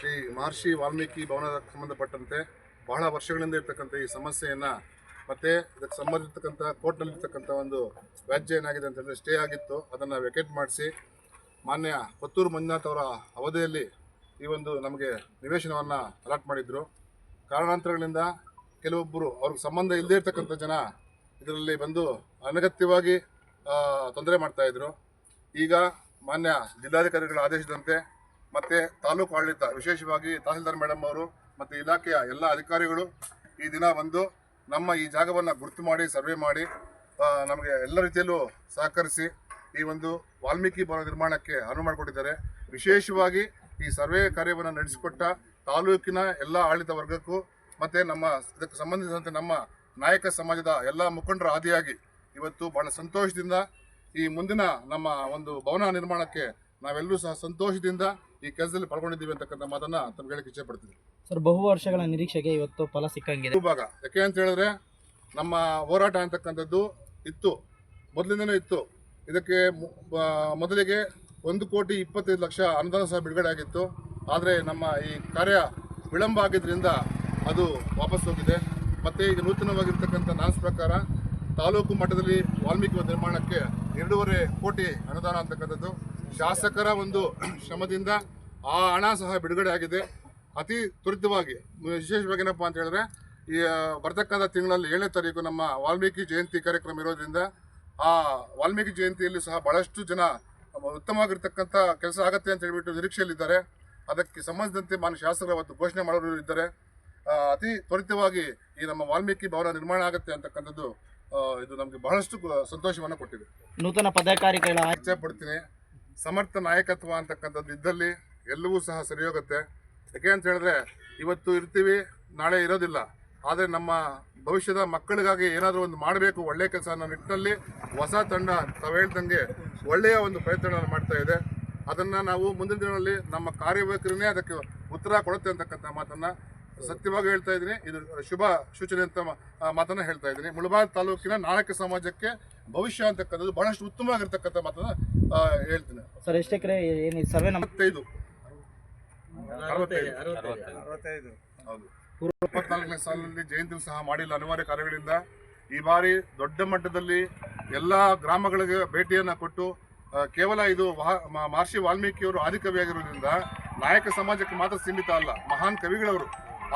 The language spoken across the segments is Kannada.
ಶ್ರೀ ಮಹರ್ಷಿ ವಾಲ್ಮೀಕಿ ಭವನಕ್ಕೆ ಸಂಬಂಧಪಟ್ಟಂತೆ ಬಹಳ ವರ್ಷಗಳಿಂದ ಇರ್ತಕ್ಕಂಥ ಈ ಸಮಸ್ಯೆಯನ್ನು ಮತ್ತು ಇದಕ್ಕೆ ಸಂಬಂಧಿರ್ತಕ್ಕಂಥ ಕೋರ್ಟ್ನಲ್ಲಿರ್ತಕ್ಕಂಥ ಒಂದು ವ್ಯಾಜ್ಯ ಏನಾಗಿದೆ ಅಂತ ಹೇಳಿದ್ರೆ ಸ್ಟೇ ಆಗಿತ್ತು. ಅದನ್ನು ವೆಕೇಟ್ ಮಾಡಿಸಿ ಮಾನ್ಯ ಪತ್ತೂರು ಮಂಜುನಾಥ್ ಅವರ ಅವಧಿಯಲ್ಲಿ ಈ ಒಂದು ನಮಗೆ ನಿವೇಶನವನ್ನು ಅಲಾಟ್ ಮಾಡಿದ್ರು. ಕಾರಣಾಂತರಗಳಿಂದ ಕೆಲವೊಬ್ಬರು ಅವ್ರಿಗೆ ಸಂಬಂಧ ಇಲ್ಲದೇ ಇರ್ತಕ್ಕಂಥ ಜನ ಇದರಲ್ಲಿ ಬಂದು ಅನಗತ್ಯವಾಗಿ ತೊಂದರೆ ಮಾಡ್ತಾಯಿದ್ರು ಈಗ ಮಾನ್ಯ ಜಿಲ್ಲಾಧಿಕಾರಿಗಳ ಆದೇಶದಂತೆ ಮತ್ತು ತಾಲೂಕು ಆಡಳಿತ, ವಿಶೇಷವಾಗಿ ತಹಸೀಲ್ದಾರ್ ಮೇಡಮ್ ಅವರು ಮತ್ತು ಇಲಾಖೆಯ ಎಲ್ಲ ಅಧಿಕಾರಿಗಳು ಈ ದಿನ ಬಂದು ನಮ್ಮ ಈ ಜಾಗವನ್ನು ಗುರುತು ಮಾಡಿ, ಸರ್ವೆ ಮಾಡಿ ನಮಗೆ ಎಲ್ಲ ರೀತಿಯಲ್ಲೂ ಸಹಕರಿಸಿ ಈ ಒಂದು ವಾಲ್ಮೀಕಿ ಭವನ ನಿರ್ಮಾಣಕ್ಕೆ ಅನುವು ಮಾಡಿಕೊಟ್ಟಿದ್ದಾರೆ. ವಿಶೇಷವಾಗಿ ಈ ಸರ್ವೆ ಕಾರ್ಯವನ್ನು ನಡೆಸಿಕೊಟ್ಟ ತಾಲೂಕಿನ ಎಲ್ಲ ಆಡಳಿತ ವರ್ಗಕ್ಕೂ ಮತ್ತು ನಮ್ಮ ಇದಕ್ಕೆ ಸಂಬಂಧಿಸಿದಂತೆ ನಮ್ಮ ನಾಯಕ ಸಮಾಜದ ಎಲ್ಲ ಮುಖಂಡರ ಆದಿಯಾಗಿ ಇವತ್ತು ಬಹಳ ಸಂತೋಷದಿಂದ ಈ ಮುಂದಿನ ನಮ್ಮ ಒಂದು ಭವನ ನಿರ್ಮಾಣಕ್ಕೆ ನಾವೆಲ್ಲರೂ ಸಹ ಸಂತೋಷದಿಂದ ಈ ಕೆಲಸದಲ್ಲಿ ಪಾಲ್ಗೊಂಡಿದ್ದೀವಿ ಅಂತಕ್ಕಂಥ ಮಾತನ್ನ ತಮ್ಗೆ ಹೇಳಕ್ಕೆ ಇಚ್ಛೆ ಪಡ್ತೀನಿ ಸರ್ ಬಹು ವರ್ಷಗಳ ನಿರೀಕ್ಷೆಗೆ ಇವತ್ತು ಫಲ ಸಿಕ್ಕಂಗಿದೆ. ಭಾಗ. ಯಾಕೆ ಅಂತ ಹೇಳಿದ್ರೆ ನಮ್ಮ ಹೋರಾಟ ಅಂತಕ್ಕಂಥದ್ದು ಇತ್ತು. ಮೊದಲಿಂದನೂ ಇತ್ತು. ಇದಕ್ಕೆ ಮೊದಲಿಗೆ ಒಂದು ಕೋಟಿ ಇಪ್ಪತ್ತೈದು ಲಕ್ಷ ಅನುದಾನ ಸಹ ಬಿಡುಗಡೆ ಆಗಿತ್ತು. ಆದರೆ ನಮ್ಮ ಈ ಕಾರ್ಯ ವಿಳಂಬ ಆಗಿದ್ದರಿಂದ ಅದು ವಾಪಸ್ ಹೋಗಿದೆ. ಮತ್ತು ಈಗ ನೂತನವಾಗಿರ್ತಕ್ಕಂಥ ನಾನ್ಸ್ ಪ್ರಕಾರ ತಾಲೂಕು ಮಟ್ಟದಲ್ಲಿ ವಾಲ್ಮೀಕಿ ನಿರ್ಮಾಣಕ್ಕೆ ಎರಡೂವರೆ ಕೋಟಿ ಅನುದಾನ ಅಂತಕ್ಕಂಥದ್ದು ಶಾಸಕರ ಒಂದು ಶ್ರಮದಿಂದ ಆ ಹಣ ಸಹ ಬಿಡುಗಡೆ ಆಗಿದೆ. ಅತಿ ತ್ವರಿತವಾಗಿ ವಿಶೇಷವಾಗಿ ಏನಪ್ಪ ಅಂತ ಹೇಳಿದ್ರೆ ಈ ಬರ್ತಕ್ಕಂಥ ತಿಂಗಳಲ್ಲಿ ಏಳನೇ ತಾರೀಕು ನಮ್ಮ ವಾಲ್ಮೀಕಿ ಜಯಂತಿ ಕಾರ್ಯಕ್ರಮ ಇರೋದ್ರಿಂದ ಆ ವಾಲ್ಮೀಕಿ ಜಯಂತಿಯಲ್ಲಿ ಸಹ ಬಹಳಷ್ಟು ಜನ ಉತ್ತಮವಾಗಿರ್ತಕ್ಕಂಥ ಕೆಲಸ ಆಗತ್ತೆ ಅಂತ ಹೇಳಿಬಿಟ್ಟು ನಿರೀಕ್ಷೆಯಲ್ಲಿದ್ದಾರೆ. ಅದಕ್ಕೆ ಸಂಬಂಧಿಸಿದಂತೆ ಮಾನ್ಯ ಶಾಸಕರು ಅವತ್ತು ಘೋಷಣೆ ಮಾಡೋರು ಇದ್ದಾರೆ. ಅತಿ ತ್ವರಿತವಾಗಿ ಈ ನಮ್ಮ ವಾಲ್ಮೀಕಿ ಭವನ ನಿರ್ಮಾಣ ಆಗುತ್ತೆ ಅಂತಕ್ಕಂಥದ್ದು ಇದು ನಮಗೆ ಬಹಳಷ್ಟು ಸಂತೋಷವನ್ನು ಕೊಟ್ಟಿದೆ. ನೂತನ ಪದಾಧಿಕಾರಿಗಳ ಪಡ್ತೀನಿ. ಸಮರ್ಥ ನಾಯಕತ್ವ ಅಂತಕ್ಕಂಥದ್ದು ಇದ್ದಲ್ಲಿ ಎಲ್ಲವೂ ಸಹ ಸರಿ ಹೋಗುತ್ತೆ ಯಾಕೆ ಅಂತ ಹೇಳಿದ್ರೆ, ಇವತ್ತು ಇರ್ತೀವಿ, ನಾಳೆ ಇರೋದಿಲ್ಲ. ಆದರೆ ನಮ್ಮ ಭವಿಷ್ಯದ ಮಕ್ಕಳಿಗಾಗಿ ಏನಾದರೂ ಒಂದು ಮಾಡಬೇಕು ಒಳ್ಳೆಯ ಕೆಲಸ ಅನ್ನೋ ನಿಟ್ಟಿನಲ್ಲಿ ಹೊಸ ತಂಡ ತಾವು ಹೇಳ್ದಂಗೆ ಒಳ್ಳೆಯ ಒಂದು ಪ್ರಯತ್ನ ಮಾಡ್ತಾ ಇದೆ. ಅದನ್ನು ನಾವು ಮುಂದಿನ ದಿನಗಳಲ್ಲಿ ನಮ್ಮ ಕಾರ್ಯವೈಖರಿನೇ ಅದಕ್ಕೆ ಉತ್ತರ ಕೊಡುತ್ತೆ ಅಂತಕ್ಕಂಥ ಮಾತನ್ನು ಸತ್ಯವಾಗಿ ಹೇಳ್ತಾ ಇದ್ದೀನಿ. ಇದು ಶುಭ ಸೂಚನೆ ಅಂತ ಮ- ಮಾತನ್ನ ಹೇಳ್ತಾ ಇದ್ದೀನಿ. ಮುಳಬಾಲ್ ತಾಲೂಕಿನ ನಾಯಕ ಸಮಾಜಕ್ಕೆ ಭವಿಷ್ಯ ಅಂತಕ್ಕಂಥದ್ದು ಬಹಳಷ್ಟು ಉತ್ತಮವಾಗಿರ್ತಕ್ಕಂಥ ಮಾತನ್ನ ಹೇಳ್ತೀನಿ. ಸರ್ ಎಷ್ಟು ಎಕರೆ ಏನು ಸರ್ವೆ ಅರವತ್ತೈದು. ಹೌದು. ಇಪ್ಪತ್ನಾಲ್ಕನೇ ಸಾಲಿನಲ್ಲಿ ಜಯಂತಿ ಸಹ ಮಾಡಿಲ್ಲ. ಅನಿವಾರ್ಯ ಕಾರ್ಯಗಳಿಂದ ಈ ಬಾರಿ ದೊಡ್ಡ ಮಟ್ಟದಲ್ಲಿ ಎಲ್ಲ ಗ್ರಾಮಗಳಿಗೆ ಭೇಟಿಯನ್ನು ಕೊಟ್ಟು ಕೇವಲ ಇದು ಮಹರ್ಷಿ ವಾಲ್ಮೀಕಿಯವರು ಆದಿಕವಿಯಾಗಿರೋದ್ರಿಂದ ನಾಯಕ ಸಮಾಜಕ್ಕೆ ಮಾತ್ರ ಸೀಮಿತ ಅಲ್ಲ ಮಹಾನ್ ಕವಿಗಳವರು.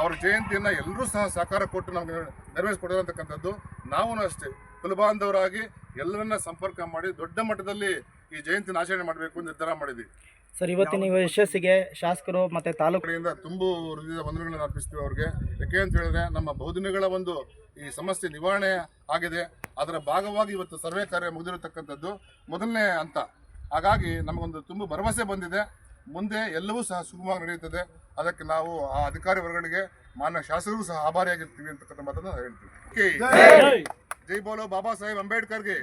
ಅವರ ಜಯಂತಿಯನ್ನು ಎಲ್ಲರೂ ಸಹ ಸಹಕಾರ ಕೊಟ್ಟು ನಮಗೆ ನೆರವೇರಿಸಿಕೊಟ್ಟಿರತಕ್ಕಂಥದ್ದು ನಾವು ಅಷ್ಟೇ. ಕುಲಬಾಂಧವರಾಗಿ ಎಲ್ಲರನ್ನ ಸಂಪರ್ಕ ಮಾಡಿ ದೊಡ್ಡ ಮಟ್ಟದಲ್ಲಿ ಈ ಜಯಂತಿನ ಆಚರಣೆ ಮಾಡಬೇಕು ಅಂತ ನಿರ್ಧಾರ ಮಾಡಿದ್ವಿ. ಸರ್ ಇವತ್ತಿನ ಯಶಸ್ಸಿಗೆ ಶಾಸಕರು ಮತ್ತೆ ತಾಲೂಕಿನಿಂದ ತುಂಬು ಹೃದಯದ ವಂದನೆಗಳನ್ನು ಅರ್ಪಿಸ್ತೀವಿ ಅವ್ರಿಗೆ. ಯಾಕೆ ಅಂತ ಹೇಳಿದ್ರೆ ನಮ್ಮ ಬಹುದಿನಗಳ ಒಂದು ಈ ಸಮಸ್ಯೆ ನಿವಾರಣೆ ಆಗಿದೆ. ಅದರ ಭಾಗವಾಗಿ ಇವತ್ತು ಸರ್ವೆ ಕಾರ್ಯ ಮುಗಿದಿರತಕ್ಕಂಥದ್ದು ಮೊದಲನೇ ಹಂತ. ಹಾಗಾಗಿ ನಮಗೊಂದು ತುಂಬ ಭರವಸೆ ಬಂದಿದೆ. ಮುಂದೆ ಎಲ್ಲವೂ ಸಹ ಸುಗಮವಾಗಿ ನಡೆಯುತ್ತದೆ. ಅದಕ್ಕೆ ನಾವು ಆ ಅಧಿಕಾರಿ ವರ್ಗಗಳಿಗೆ ಮಾನ್ಯ ಶಾಸಕರು ಸಹ ಆಭಾರಿಯಾಗಿರ್ತೀವಿ ಅಂತಕ್ಕಂಥ ಮಾತನ್ನು ಹೇಳ್ತೀವಿ. ಜೈ. ಬೋಲೋ ಬಾಬಾ ಸಾಹೇಬ್ ಅಂಬೇಡ್ಕರ್ಗೆ.